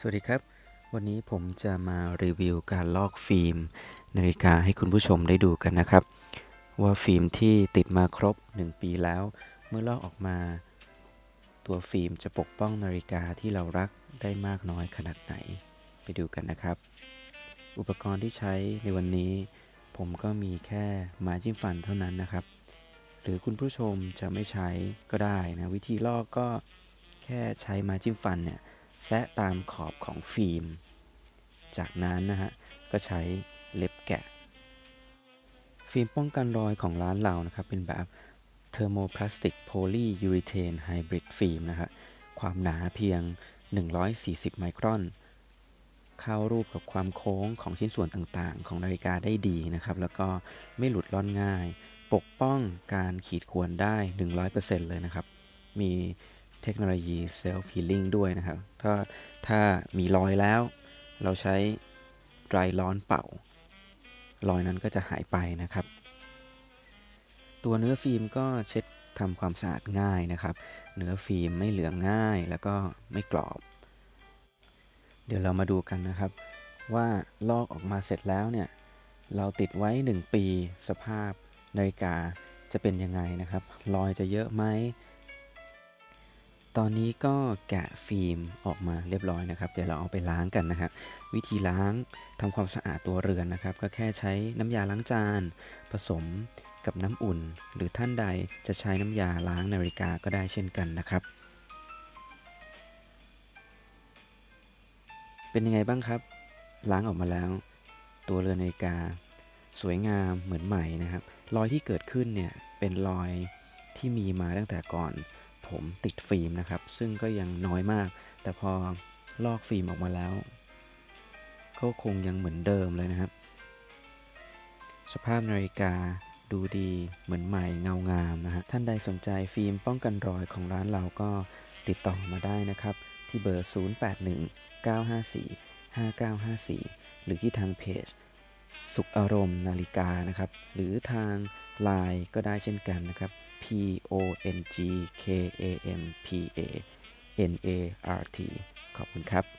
สวัสดีครับ วันนี้ผมจะมารีวิวการลอกฟิล์มนาฬิกาให้คุณผู้ชมได้ดูกันนะครับ ว่าฟิล์มที่ติดมาครบ 1 ปีแล้ว เมื่อลอกออกมา ตัวฟิล์มจะปกป้องนาฬิกาที่เรารักได้มากน้อยขนาดไหนไปดูกันนะครับ อุปกรณ์ที่ใช้ในวันนี้ ผมก็มีแค่ไม้จิ้มฟันเท่านั้นนะครับ หรือคุณผู้ชมจะไม่ใช้ก็ได้นะวิธีลอกก็แค่ใช้ไม้จิ้มฟันเนี่ย แซะตามขอบของฟิล์ม จากนั้นนะฮะ ก็ใช้เล็บแกะ ฟิล์มป้องกันรอยของร้านเรานะครับ เป็นแบบเทอร์โมพลาสติกโพลียูริเทนไฮบริดฟิล์มนะฮะ ความหนาเพียง 140 ไมครอน เข้ารูปกับความโค้งของชิ้นส่วนต่างๆ ของนาฬิกาได้ดีนะครับ แล้วก็ไม่หลุดล่อนง่าย ปกป้องการขีดข่วนได้ 100%เลยนะครับ มี เทคโนโลยีเซลฟ์ฮีลิ่งด้วยนะครับ ถ้าถ้ามีรอยแล้ว เราใช้ไดรร้อนเป่ารอยนั้นก็จะหายไปนะครับ ตัวเนื้อฟิล์มก็เช็ดทำความสะอาดง่ายนะครับ เนื้อฟิล์มไม่เหลืองง่ายแล้วก็ไม่กรอบ เดี๋ยวเรามาดูกันนะครับ ว่าลอกออกมาเสร็จแล้วเนี่ย เราติดไว้ 1 ปี สภาพนาฬิกาจะเป็นยังไงนะครับ รอยจะเยอะไหม ตอนนี้ก็แกะฟิล์มออกมาเรียบร้อยนะครับ เดี๋ยวเราเอาไปล้างกันนะครับ วิธีล้างทำความสะอาดตัวเรือนนะครับ ก็แค่ใช้น้ำยาล้างจาน ผสมกับน้ำอุ่น หรือท่านใดจะใช้น้ำยาล้างนาฬิกาก็ได้เช่นกันนะครับ เป็นยังไงบ้างครับ ล้างออกมาแล้ว ตัวเรือนนาฬิกา สวยงามเหมือนใหม่นะครับ รอยที่เกิดขึ้นเนี่ยเป็นรอยที่มีมาตั้งแต่ก่อน ผมติดฟิล์มนะครับ ซึ่งก็ยังน้อยมาก แต่พอลอกฟิล์มออกมาแล้ว ก็คงยังเหมือนเดิมเลยนะครับ สภาพนาฬิกาดูดีเหมือนใหม่เงางามนะฮะท่านใดสนใจฟิล์มป้องกันรอยของร้านเราก็ติดต่อมาได้นะครับ ที่เบอร์ 081 954 5954 หรือที่ทางเพจ สุขอารมณ์นาฬิกานะครับ หรือทาง Line ก็ได้เช่นกันนะครับ P O N G K A M P A N A R T ขอบคุณครับ